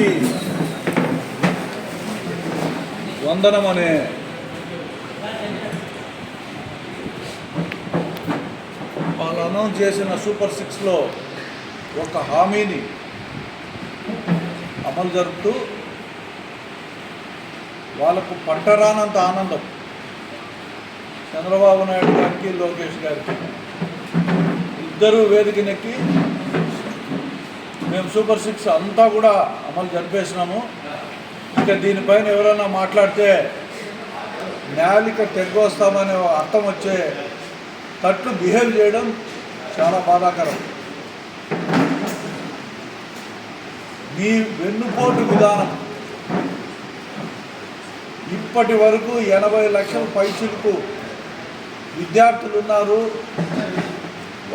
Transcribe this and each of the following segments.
తల్లికి వందనం అనే వాళ్ళు అనౌన్స్ చేసిన సూపర్ సిక్స్లో ఒక హామీని అమలు జరుపుతూ వాళ్ళకు పంటరానంత ఆనందం. చంద్రబాబు నాయుడు గారికి లోకేష్ గారికి ఇద్దరు వేదికనెక్కి మేము సూపర్ సిక్స్ అంతా కూడా అమలు జరిపేసినాము. ఇంకా దీనిపైన ఎవరైనా మాట్లాడితే నేలిక తెగ్గొస్తామనే అర్థం వచ్చే తట్లు బిహేవ్ చేయడం చాలా బాధాకరం. మీ వెన్నుపోటు విధానం. ఇప్పటి వరకు ఎనభై లక్షల పైచులకు విద్యార్థులు ఉన్నారు.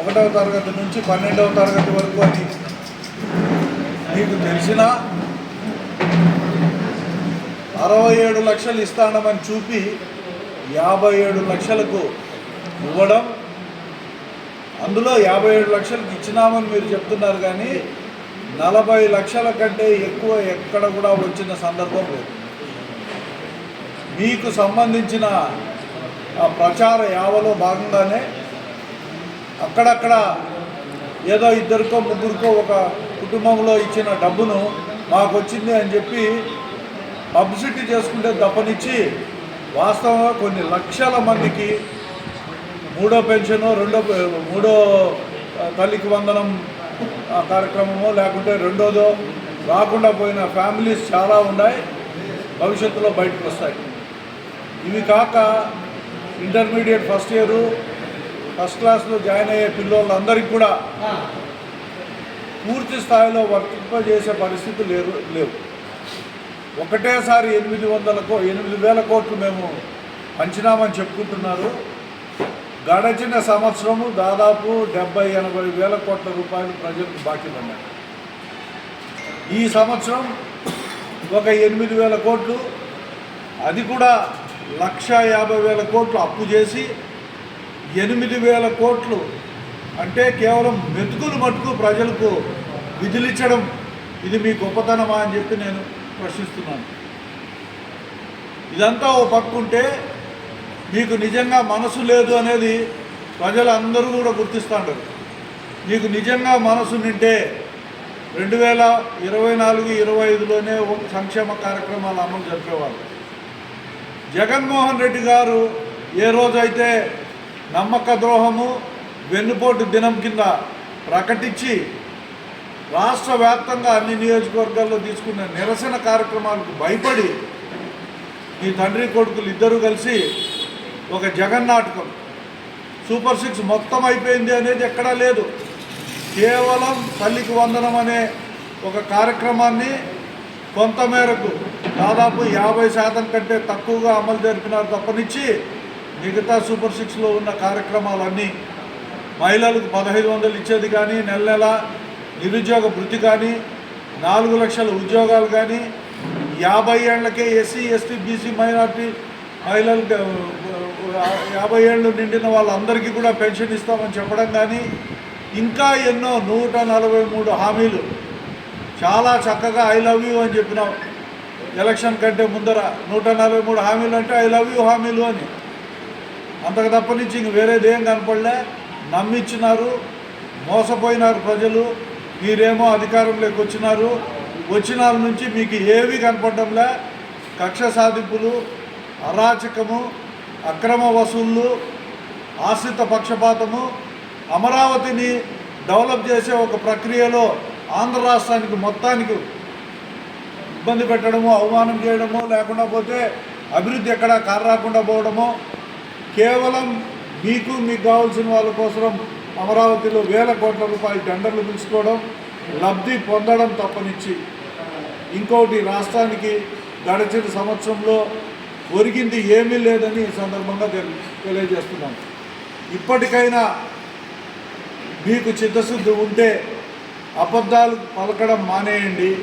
ఒకటవ తరగతి నుంచి పన్నెండవ తరగతి వరకు అని మీకు తెలిసినా అరవై ఏడు లక్షలు ఇస్తానమని చూపి యాభై ఏడు లక్షలకు ఇవ్వడం అందులో యాభై ఏడు లక్షలకు ఇచ్చినామని మీరు చెప్తున్నారు కానీ నలభై లక్షల కంటే ఎక్కువ ఎక్కడ కూడా వచ్చిన సందర్భం లేదు. మీకు సంబంధించిన ఆ ప్రచార యావలో భాగంగానే అక్కడక్కడ ఏదో ఇద్దరికో ముగ్గురికో ఒక కుటుంబంలో ఇచ్చిన డబ్బును మాకు వచ్చింది అని చెప్పి పబ్లిసిటీ చేసుకుంటే తప్పనిచ్చి వాస్తవంగా కొన్ని లక్షల మందికి మూడో పెన్షను రెండో మూడో తల్లికి వందనం ఆ, కార్యక్రమమో లేకుంటే రెండోదో రాకుండా పోయిన ఫ్యామిలీస్ చాలా ఉన్నాయి భవిష్యత్తులో బయటకు వస్తాయి. ఇవి కాక ఇంటర్మీడియట్ ఫస్ట్ ఇయరు ఫస్ట్ క్లాస్లో జాయిన్ అయ్యే పిల్లోళ్ళందరికీ కూడా పూర్తి స్థాయిలో వర్తింపజేసే పరిస్థితి లేరు లేవు. ఒకటేసారి ఎనిమిది వందల కో ఎనిమిది వేల కోట్లు మేము పంచినామని చెప్పుకుంటున్నారు. గడచిన సంవత్సరము దాదాపు డెబ్బై ఎనభై వేల కోట్ల రూపాయలు ప్రజలకు బాకీ పడ్డాయి. ఈ సంవత్సరం ఒక ఎనిమిది వేల కోట్లు అది కూడా లక్ష యాభై వేల కోట్లు అప్పు చేసి ఎనిమిది వేల కోట్లు అంటే కేవలం మెతుకులు మటుకు ప్రజలకు విధులిచ్చడం ఇది మీ గొప్పతనమా అని చెప్పి నేను ప్రశ్నిస్తున్నాను. ఇదంతా ఓ పక్కుంటే మీకు నిజంగా మనసు లేదు అనేది ప్రజలందరూ కూడా గుర్తిస్తాడు మీకు నిజంగా మనసు నింటే రెండు వేల ఇరవై నాలుగు ఇరవై ఐదులోనే ఒక సంక్షేమ కార్యక్రమాలు అమలు జరిపేవారు జగన్మోహన్ రెడ్డి గారు ఏ రోజైతే నమ్మక ద్రోహము వెన్నుపోటు దినం కింద ప్రకటించి రాష్ట్ర వ్యాప్తంగా అన్ని నియోజకవర్గాల్లో తీసుకున్న నిరసన కార్యక్రమాలకు భయపడి మీ తండ్రి కొడుకులు ఇద్దరు కలిసి ఒక జగన్ నాటకం. సూపర్ సిక్స్ మొత్తం అయిపోయింది అనేది ఎక్కడా లేదు. కేవలం తల్లికి వందనం అనే ఒక కార్యక్రమాన్ని కొంతమేరకు దాదాపు యాభై శాతం కంటే తక్కువగా అమలు జరిపినారు తప్పనిచ్చి మిగతా సూపర్ సిక్స్లో ఉన్న కార్యక్రమాలన్నీ మహిళలకు పదహైదు వందలు ఇచ్చేది కానీ నెల నెల నిరుద్యోగ వృత్తి కానీ నాలుగు లక్షల ఉద్యోగాలు కానీ యాభై ఏళ్ళకే ఎస్సీ ఎస్టీ బీసీ మైనార్టీ మహిళలకు యాభై ఏళ్ళు నిండిన వాళ్ళందరికీ కూడా పెన్షన్ ఇస్తామని చెప్పడం కానీ ఇంకా ఎన్నో నూట నలభై మూడు హామీలు. చాలా చక్కగా ఐ లవ్ యూ అని చెప్పినాం ఎలక్షన్ కంటే ముందర నూట నలభై మూడు హామీలు అంటే ఐ లవ్ యూ హామీలు అని. అంతకు తప్పనించి ఇంక వేరేది ఏం కనపడలే. నమ్మిచ్చినారు మోసపోయినారు ప్రజలు మీరేమో అధికారంలోకి వచ్చినారు. వచ్చిన నుంచి మీకు ఏవి కనపడడంలే కక్ష సాధింపులు అరాచకము అక్రమ వసూళ్ళు ఆశ్రిత పక్షపాతము అమరావతిని డెవలప్ చేసే ఒక ప్రక్రియలో ఆంధ్ర రాష్ట్రానికి మొత్తానికి ఇబ్బంది పెట్టడము అవమానం చేయడము లేకుండా పోతే అభివృద్ధి ఎక్కడ కారు రాకుండా పోవడము కేవలం మీకు మీకు కావాల్సిన వాళ్ళ కోసం అమరావతిలో వేల కోట్ల రూపాయల టెండర్లు పిలుచుకోవడం లబ్ధి పొందడం తప్పనిచ్చి. ఇంకోటి రాష్ట్రానికి గడిచిన సంవత్సరంలో ఒరిగింది ఏమీ లేదని ఈ సందర్భంగా తెలి- తెలియజేస్తున్నాం. ఇప్పటికైనా మీకు చిత్తశుద్ధి ఉంటే అబద్ధాలు పలకడం మానేయండి.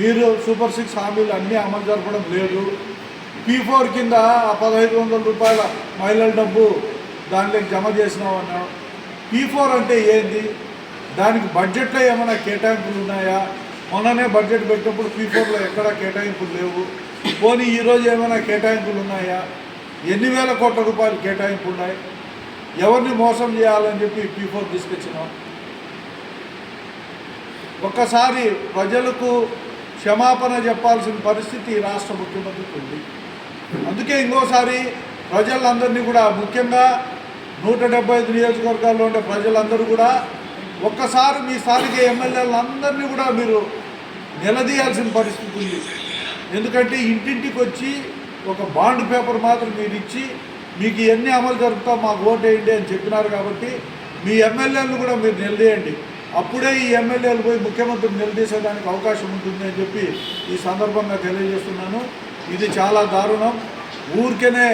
మీరు సూపర్ సిక్స్ హామీలు అన్నీ అమలు జరపడం లేదు. పీ ఫోర్ కింద ఆ పదహైదు వందల రూపాయల మహిళల డబ్బు దాంట్లోకి జమ చేసినావు అన్నావు? పీ ఫోర్ అంటే ఏంది? దానికి బడ్జెట్లో ఏమైనా కేటాయింపులు ఉన్నాయా? మొన్ననే బడ్జెట్ పెట్టినప్పుడు పీ ఫోర్లో ఎక్కడా కేటాయింపులు లేవు? పోనీ ఈరోజు ఏమైనా కేటాయింపులు ఉన్నాయా? ఎన్ని వేల కోట్ల రూపాయలు కేటాయింపు ఉన్నాయి? ఎవరిని మోసం చేయాలని చెప్పి పీ ఫోర్ తీసుకొచ్చినాం ఒక్కసారి ప్రజలకు క్షమాపణ చెప్పాల్సిన పరిస్థితి రాష్ట్ర ముఖ్యమంత్రికి ఉంది. అందుకే ఇంకోసారి ప్రజలందరినీ కూడా ముఖ్యంగా నూట డెబ్బై ఐదు నియోజకవర్గాల్లో ఉండే ప్రజలందరూ కూడా ఒక్కసారి మీ స్థానిక ఎమ్మెల్యేలందరినీ కూడా మీరు నిలదీయాల్సిన పరిస్థితి ఉంది. ఎందుకంటే ఇంటింటికి వచ్చి ఒక బాండ్ పేపర్ మాత్రం మీరు ఇచ్చి మీకు ఎన్ని అమలు జరుపుతాం మాకు ఓటేయండి అని చెప్పినారు కాబట్టి మీ ఎమ్మెల్యేలను కూడా మీరు నిలదీయండి. అప్పుడే ఈ ఎమ్మెల్యేలు పోయి ముఖ్యమంత్రిని నిలదీసేదానికి అవకాశం ఉంటుంది అని చెప్పి ఈ సందర్భంగా తెలియజేస్తున్నాను. ఇది చాలా దారుణం. ఊరికేనే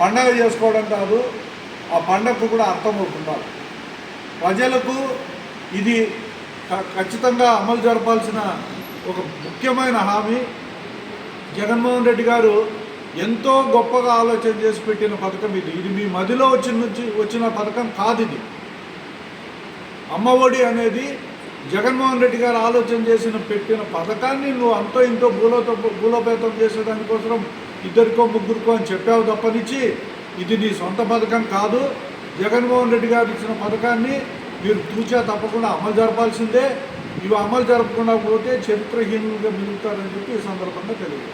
పండగ చేసుకోవడం కాదు. ఆ పండగకు కూడా అర్థమవుతున్నారు ప్రజలకు ఇది ఖచ్చితంగా అమలు జరపాల్సిన ఒక ముఖ్యమైన హామీ. జగన్మోహన్ రెడ్డి గారు ఎంతో గొప్పగా ఆలోచన చేసి పెట్టిన పథకం ఇది. ఇది మీ మదిలో వచ్చిన నుంచి వచ్చిన పథకం కాదు ఇది. అమ్మఒడి అనేది జగన్మోహన్ రెడ్డి గారు ఆలోచన చేసిన పెట్టిన పథకాన్ని నువ్వు అంతో ఇంతో భూలోతో భూలోపేతం చేసేదానికోసం ఇద్దరికో ముగ్గురికో అని చెప్పావు తప్పనిచ్చి ఇది నీ సొంత పథకం కాదు. జగన్మోహన్ రెడ్డి గారు ఇచ్చిన పథకాన్ని మీరు తూచా తప్పకుండా అమలు జరపాల్సిందే. ఇవి అమలు జరపకుండా పోతే చరిత్రహీనులుగా మిగులుతారని చెప్పి ఈ సందర్భంగా తెలియదు